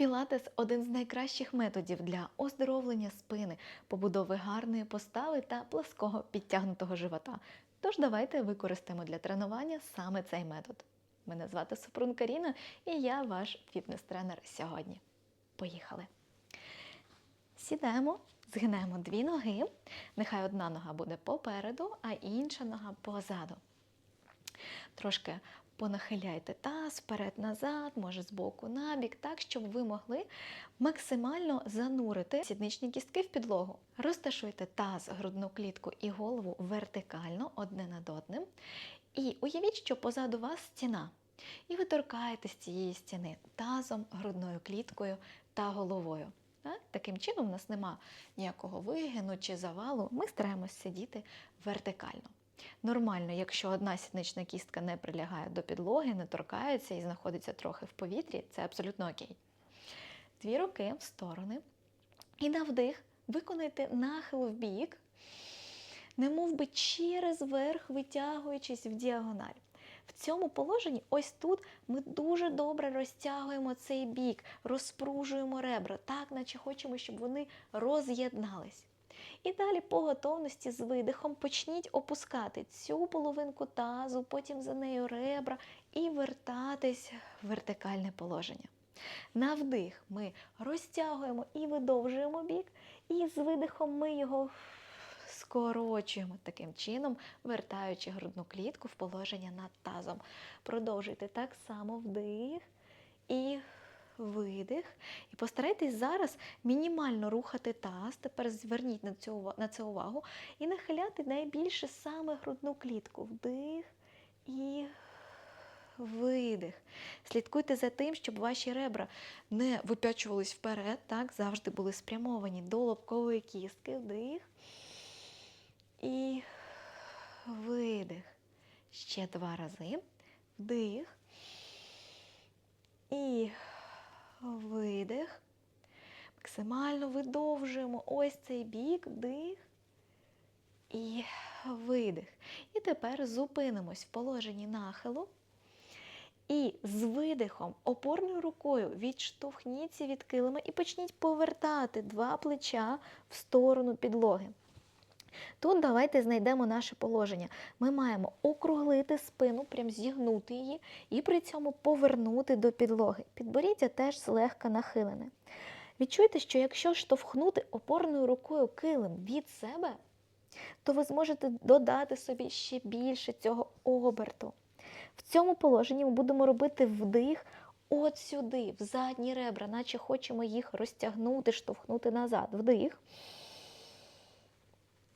Пілатес один з найкращих методів для оздоровлення спини, побудови гарної постави та плаского підтягнутого живота. Тож давайте використаємо для тренування саме цей метод. Мене звати Супрун Каріна і я ваш фітнес-тренер сьогодні. Поїхали! Сідаємо, згинаємо дві ноги. Нехай одна нога буде попереду, а інша нога позаду. Трошки понахиляйте таз вперед-назад, може з боку на бік, так, щоб ви могли максимально занурити сідничні кістки в підлогу. Розташуйте таз, грудну клітку і голову вертикально одне над одним. І уявіть, що позаду вас стіна. І ви торкаєтесь цієї стіни тазом, грудною кліткою та головою. Так? Таким чином, у нас нема ніякого вигину чи завалу. Ми стараємось сидіти вертикально. Нормально, якщо одна сіднична кістка не прилягає до підлоги, не торкається і знаходиться трохи в повітрі, це абсолютно окей. Дві руки в сторони. І на вдих виконайте нахил в бік, немов би через верх витягуючись в діагональ. В цьому положенні, ось тут, ми дуже добре розтягуємо цей бік, розпружуємо ребра, так, наче хочемо, щоб вони роз'єднались. І далі по готовності з видихом почніть опускати цю половинку тазу, потім за нею ребра і вертатись в вертикальне положення. На вдих ми розтягуємо і видовжуємо бік, і з видихом ми його скорочуємо таким чином, вертаючи грудну клітку в положення над тазом. Продовжуйте так само вдих і видих. І постарайтесь зараз мінімально рухати таз. Тепер зверніть на, це увагу і нахиляти найбільше саме грудну клітку. Вдих і видих. Слідкуйте за тим, щоб ваші ребра не вип'ячувались вперед, так, завжди були спрямовані до лобкової кістки. Вдих. І видих. Ще два рази. Вдих. І видих. Максимально видовжуємо ось цей бік, вдих і видих. І тепер зупинимось в положенні нахилу. І з видихом, опорною рукою відштовхніться від килима і почніть повертати два плеча в сторону підлоги. Тут давайте знайдемо наше положення. Ми маємо округлити спину, прям зігнути її, і при цьому повернути до підлоги. Підборіддя теж злегка нахилене. Відчуйте, що якщо штовхнути опорною рукою килим від себе, то ви зможете додати собі ще більше цього оберту. В цьому положенні ми будемо робити вдих от сюди, в задні ребра, наче хочемо їх розтягнути, штовхнути назад. Вдих.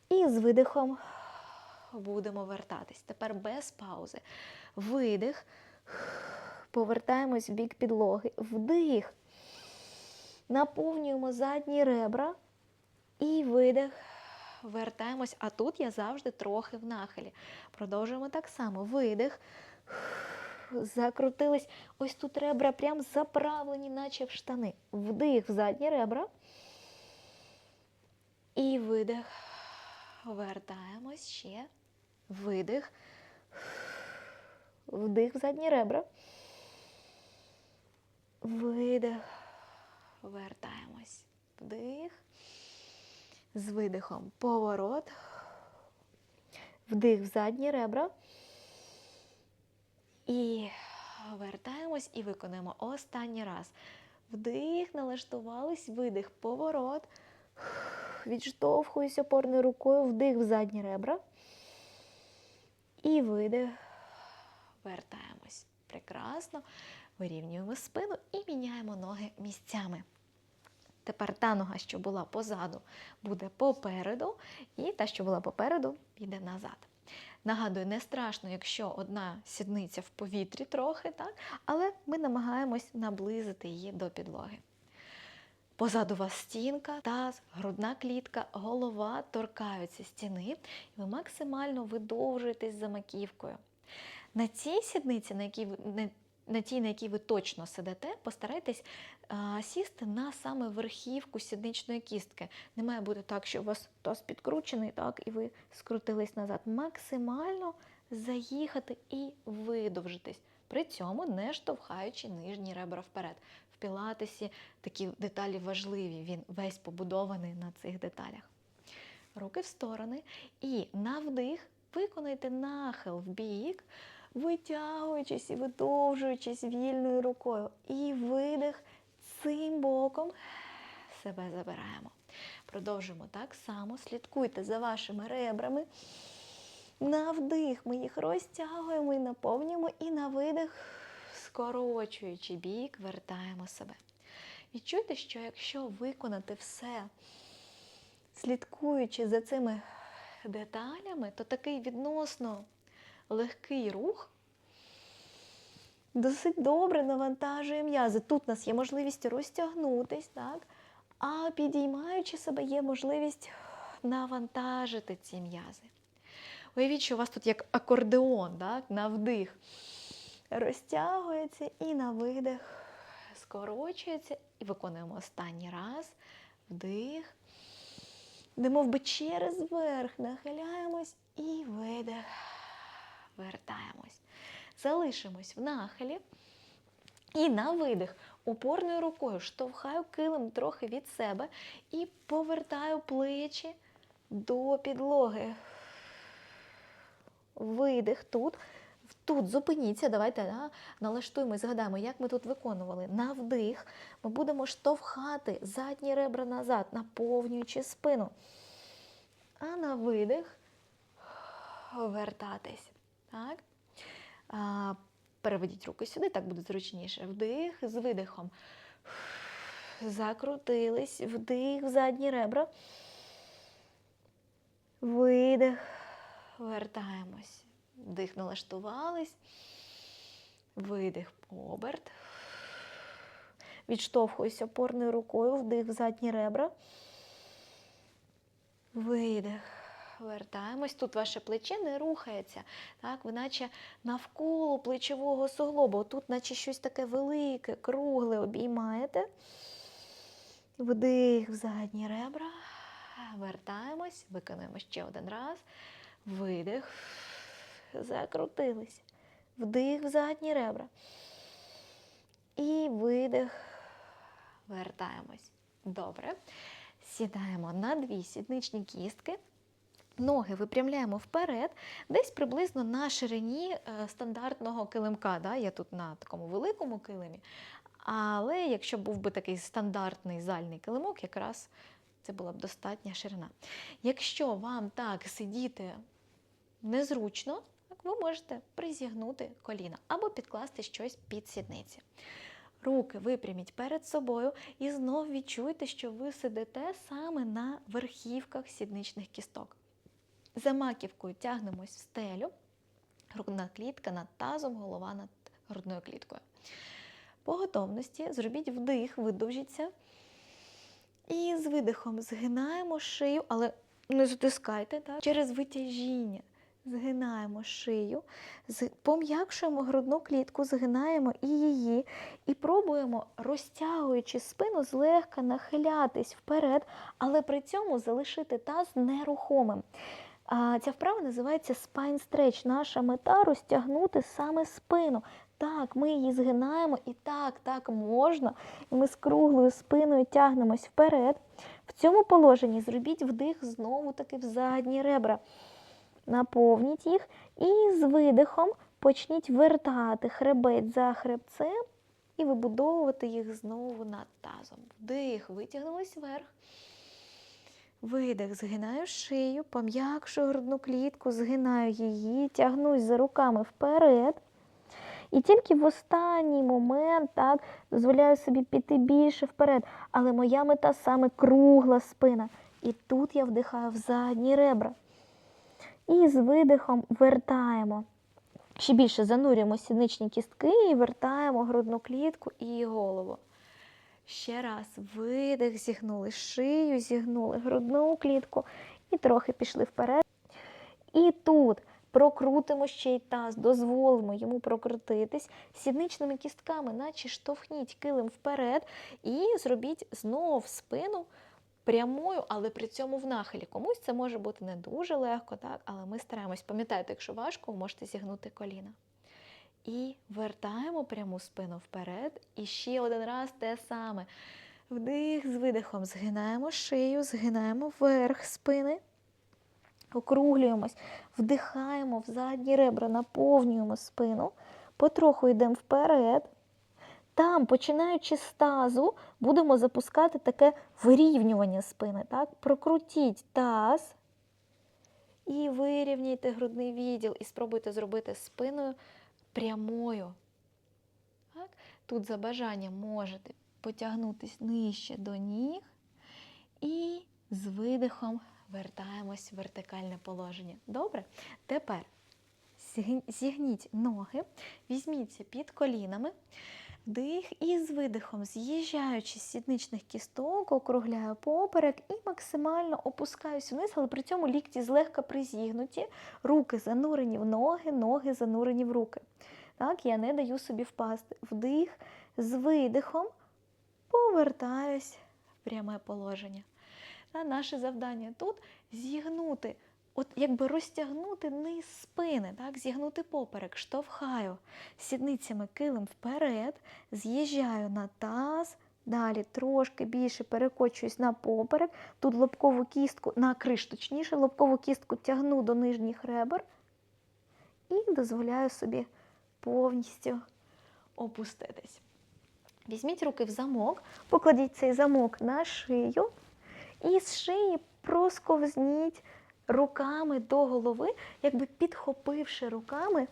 І з видихом будемо вертатись. Тепер без паузи. Видих. Повертаємось в бік підлоги. Вдих. Наповнюємо задні ребра. І видих. Вертаємось. А тут я завжди трохи в нахилі. Продовжуємо так само. Видих. Закрутились. Ось тут ребра прям заправлені, наче в штани. Вдих в задні ребра. І видих. Вертаємось ще. Видих. Вдих в задні ребра. Видих. Вертаємось. Вдих. З видихом поворот. Вдих в задні ребра. І вертаємось і виконуємо останній раз. Вдих, налаштувались, видих, поворот. Відштовхуюсь опорною рукою, вдих в задні ребра. І видих. Вертаємось. Прекрасно. Вирівнюємо спину і міняємо ноги місцями. Тепер та нога, що була позаду, буде попереду, і та, що була попереду, піде назад. Нагадую, не страшно, якщо одна сідниця в повітрі трохи, так? але ми намагаємось наблизити її до підлоги. Позаду вас стінка, таз, грудна клітка, голова торкаються стіни, і ви максимально видовжуєтесь за маківкою. На цій сідниці, на якій ви на, тій, на якій ви точно сидите, постарайтесь а, сісти на саме верхівку сідничної кістки. Не має бути так, що у вас таз підкручений, так, і ви скрутились назад. Максимально заїхати і видовжитись. При цьому не штовхаючи нижні ребра вперед. В пілатесі такі деталі важливі. Він весь побудований на цих деталях. Руки в сторони. І на вдих виконайте нахил в бік, витягуючись і видовжуючись вільною рукою. І видих цим боком себе забираємо. Продовжуємо так само. Слідкуйте за вашими ребрами. На вдих ми їх розтягуємо і наповнюємо, і на видих, скорочуючи бік, вертаємо себе. Відчуйте, що якщо виконати все, слідкуючи за цими деталями, то такий відносно легкий рух досить добре навантажує м'язи. Тут у нас є можливість розтягнутись, так? а підіймаючи себе, є можливість навантажити ці м'язи. Уявіть, що у вас тут як акордеон, так? на вдих розтягується і на видих скорочується. І виконуємо останній раз. Вдих. Де би через верх нахиляємось і видих. Вертаємось. Залишимось в нахилі. І на видих опорною рукою штовхаю килим трохи від себе і повертаю плечі до підлоги. Видих тут. Тут зупиніться, давайте да, налаштуємо і згадаємо, як ми тут виконували. На вдих ми будемо штовхати задні ребра назад, наповнюючи спину. А на видих вертатись. Так? А, переведіть руки сюди, так буде зручніше. Вдих з видихом. Закрутились, вдих в задні ребра. Видих. Вертаємось. Вдих налаштувались. Видих оберт. Відштовхуюся опорною рукою, вдих в задні ребра. Видих. Вертаємось. Тут ваше плече не рухається. Так, Ви наче навколо плечового суглобу. Тут, наче щось таке велике, кругле обіймаєте. Вдих в задні ребра. Вертаємось. Виконуємо ще один раз. Видих. Закрутились. Вдих в задні ребра. І видих. Вертаємось. Добре. Сідаємо на дві сідничні кістки. Ноги випрямляємо вперед, десь приблизно на ширині е, стандартного килимка. Да? Я тут на такому великому килимі. Але якщо був би такий стандартний зальний килимок, якраз це була б достатня ширина. Якщо вам так сидіти незручно, ви можете призігнути коліна або підкласти щось під сідниці. Руки випряміть перед собою і знов відчуйте, що ви сидите саме на верхівках сідничних кісток. За маківкою тягнемось в стелю, грудна клітка над тазом, голова над грудною кліткою. По готовності зробіть вдих, видовжіться. І з видихом згинаємо шию, але не затискайте так? через витяжіння. Згинаємо шию, пом'якшуємо грудну клітку, згинаємо і її, і пробуємо, розтягуючи спину, злегка нахилятись вперед, але при цьому залишити таз нерухомим. Ця вправа називається spine stretch. Наша мета розтягнути саме спину. Так, ми її згинаємо, і так, так можна. І ми з круглою спиною тягнемось вперед. В цьому положенні зробіть вдих знову таки в задні ребра. Наповніть їх і з видихом почніть вертати хребець за хребцем і вибудовувати їх знову над тазом. Вдих, витягнулись вверх. Видих, згинаю шию, пом'якшую грудну клітку, згинаю її, тягнусь за руками вперед. І тільки в останній момент так, дозволяю собі піти більше вперед. Але моя мета саме кругла спина. І тут я вдихаю в задні ребра. І з видихом вертаємо. Ще більше занурюємо сідничні кістки і вертаємо грудну клітку і голову. Ще раз видих, зігнули шию, зігнули грудну клітку і трохи пішли вперед. І тут прокрутимо ще й таз, дозволимо йому прокрутитись сідничними кістками, наче штовхніть килим вперед, і зробіть знов спину прямою, але при цьому в нахилі. Комусь це може бути не дуже легко, так? але ми стараємось. Пам'ятайте, якщо важко, ви можете зігнути коліна. І вертаємо пряму спину вперед. І ще один раз те саме. Вдих з видихом. Згинаємо шию, згинаємо верх спини. Округлюємось, вдихаємо в задні ребра, наповнюємо спину. Потроху йдемо вперед. Там, починаючи з тазу, будемо запускати таке вирівнювання спини. Так? Прокрутіть таз і вирівняйте грудний відділ. І спробуйте зробити спиною прямою. Так? Тут за бажанням можете потягнутись нижче до ніг і з видихом вертаємось в вертикальне положення. Добре? Тепер зігніть ноги, візьміться під колінами. Вдих і з видихом, з'їжджаючи з сідничних кісток, округляю поперек і максимально опускаюсь вниз, але при цьому лікті злегка призігнуті, руки занурені в ноги, ноги занурені в руки. Так, я не даю собі впасти. Вдих, з видихом повертаюсь в пряме положення. Та наше завдання тут зігнути, от якби розтягнути низ спини, так, зігнути поперек, штовхаю сідницями килим вперед, з'їжджаю на таз, далі трошки більше перекочуюсь на поперек, тут лобкову кістку, на криш, точніше, лобкову кістку тягну до нижніх ребер і дозволяю собі повністю опуститись. Візьміть руки в замок, покладіть цей замок на шию і з шиї просковзніть руками до голови, якби підхопивши руками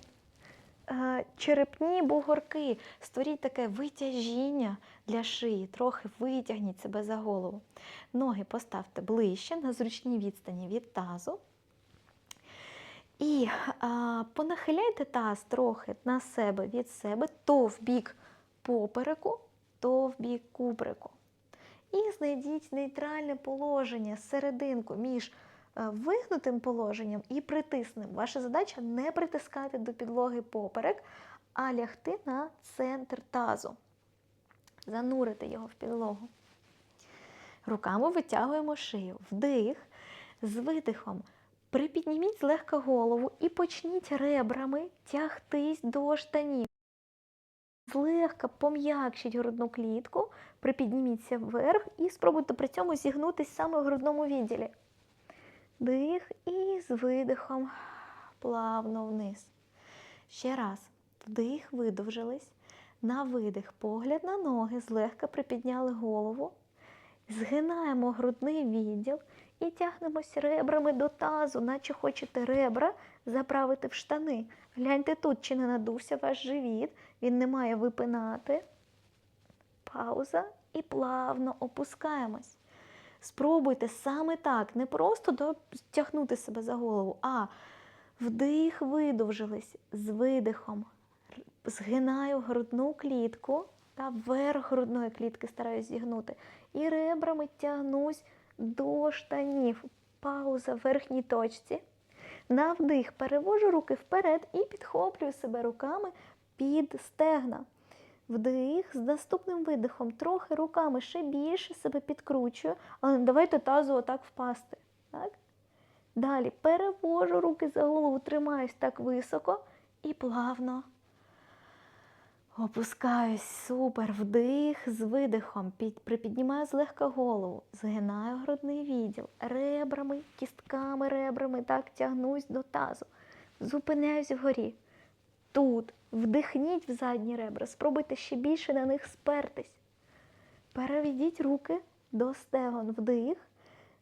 е, черепні бугорки. Створіть таке витяжіння для шиї, трохи витягніть себе за голову. Ноги поставте ближче на зручній відстані від тазу. І а, понахиляйте таз трохи на себе від себе, то в бік попереку, то в бік кубрику. І знайдіть нейтральне положення, серединку між вигнутим положенням і притисненим. Ваша задача не притискати до підлоги поперек, а лягти на центр тазу. Занурити його в підлогу. Руками витягуємо шию. Вдих, з видихом. Припідніміть злегка голову і почніть ребрами тягтись до штанів. Злегка пом'якшіть грудну клітку, припідніміться вверх і спробуйте при цьому зігнутись саме в грудному відділі. Дих і з видихом плавно вниз. Ще раз. Вдих, видовжились. На видих, погляд на ноги, злегка припідняли голову. Згинаємо грудний відділ і тягнемось ребрами до тазу, наче хочете ребра заправити в штани. Гляньте тут, чи не надувся ваш живіт, він не має випинати. Пауза і плавно опускаємось. Спробуйте саме так, не просто тягнути себе за голову, а вдих, видовжились з видихом. Згинаю грудну клітку та верх грудної клітки стараюсь зігнути. І ребрами тягнусь до штанів. Пауза в верхній точці. На вдих перевожу руки вперед і підхоплюю себе руками під стегна. Вдих з наступним видихом, трохи руками ще більше себе підкручую, але не давайте тазу отак впасти. Так? Далі перевожу руки за голову, тримаюсь так високо і плавно опускаюсь. Супер. Вдих з видихом. Під, припіднімаю злегка голову, згинаю грудний відділ, ребрами, кістками, ребрами, так тягнусь до тазу. Зупиняюсь вгорі. Тут вдихніть в задні ребра, спробуйте ще більше на них спертись. Переведіть руки до стегон вдих.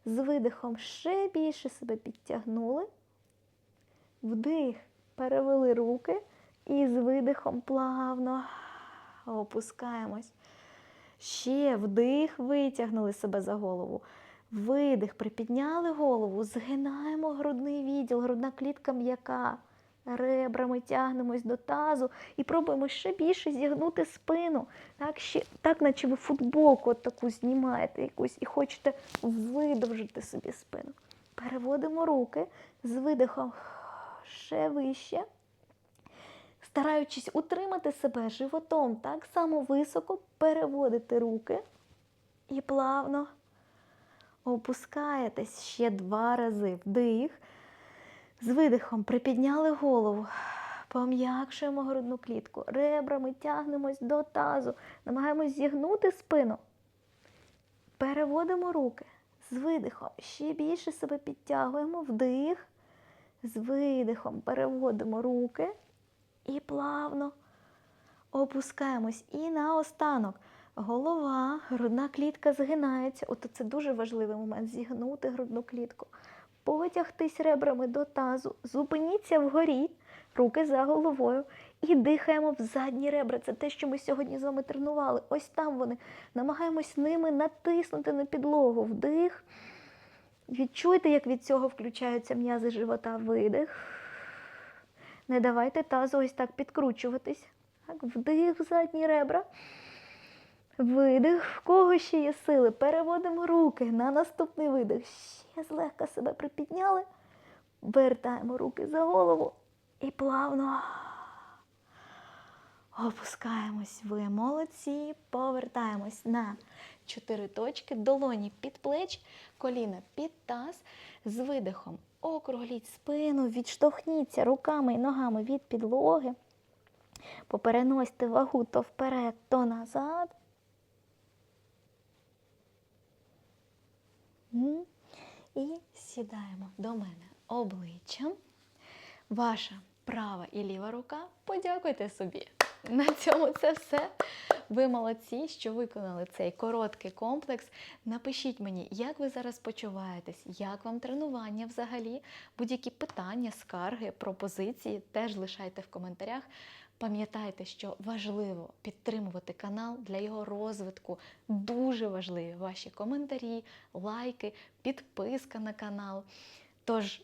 З видихом ще більше себе підтягнули. Вдих, перевели руки і з видихом плавно опускаємось. Ще вдих, витягнули себе за голову. Видих, припідняли голову, згинаємо грудний відділ, грудна клітка м'яка. Ребрами тягнемось до тазу і пробуємо ще більше зігнути спину. Так, ще, так наче ви футболку от таку знімаєте якусь і хочете видовжити собі спину. Переводимо руки з видихом ще вище, стараючись утримати себе животом так само високо, переводити руки і плавно опускаєтесь ще два рази. Вдих. З видихом припідняли голову, Пом'якшуємо грудну клітку, ребрами тягнемось до тазу, намагаємось зігнути спину. Переводимо руки з видихом. Ще більше себе підтягуємо, вдих. З видихом переводимо руки і плавно опускаємось. І наостанок голова, грудна клітка згинається. От це дуже важливий момент зігнути грудну клітку. Потягтись ребрами до тазу, зупиніться вгорі, руки за головою і дихаємо в задні ребра. Це те, що ми сьогодні з вами тренували. Ось там вони. Намагаємось ними натиснути на підлогу. Вдих. Відчуйте, як від цього включаються м'язи живота. Видих. Не давайте тазу ось так підкручуватись. Так, вдих в задні ребра. Видих. В кого ще є сили? Переводимо руки на наступний видих. Ще злегка себе припідняли. Вертаємо руки за голову і плавно опускаємось. Ви молодці. Повертаємось на чотири точки. Долоні під плеч, коліна під таз. З видихом округліть спину, відштовхніться руками і ногами від підлоги. Попереносьте вагу то вперед, то назад. І сідаємо до мене обличчям. Ваша права і ліва рука. Подякуйте собі. На цьому це все. Ви молодці, що виконали цей короткий комплекс. Напишіть мені, як ви зараз почуваєтесь, як вам тренування взагалі. Будь-які питання, скарги, пропозиції теж лишайте в коментарях. Пам'ятайте, що важливо підтримувати канал для його розвитку. Дуже важливі ваші коментарі, лайки, підписка на канал. Тож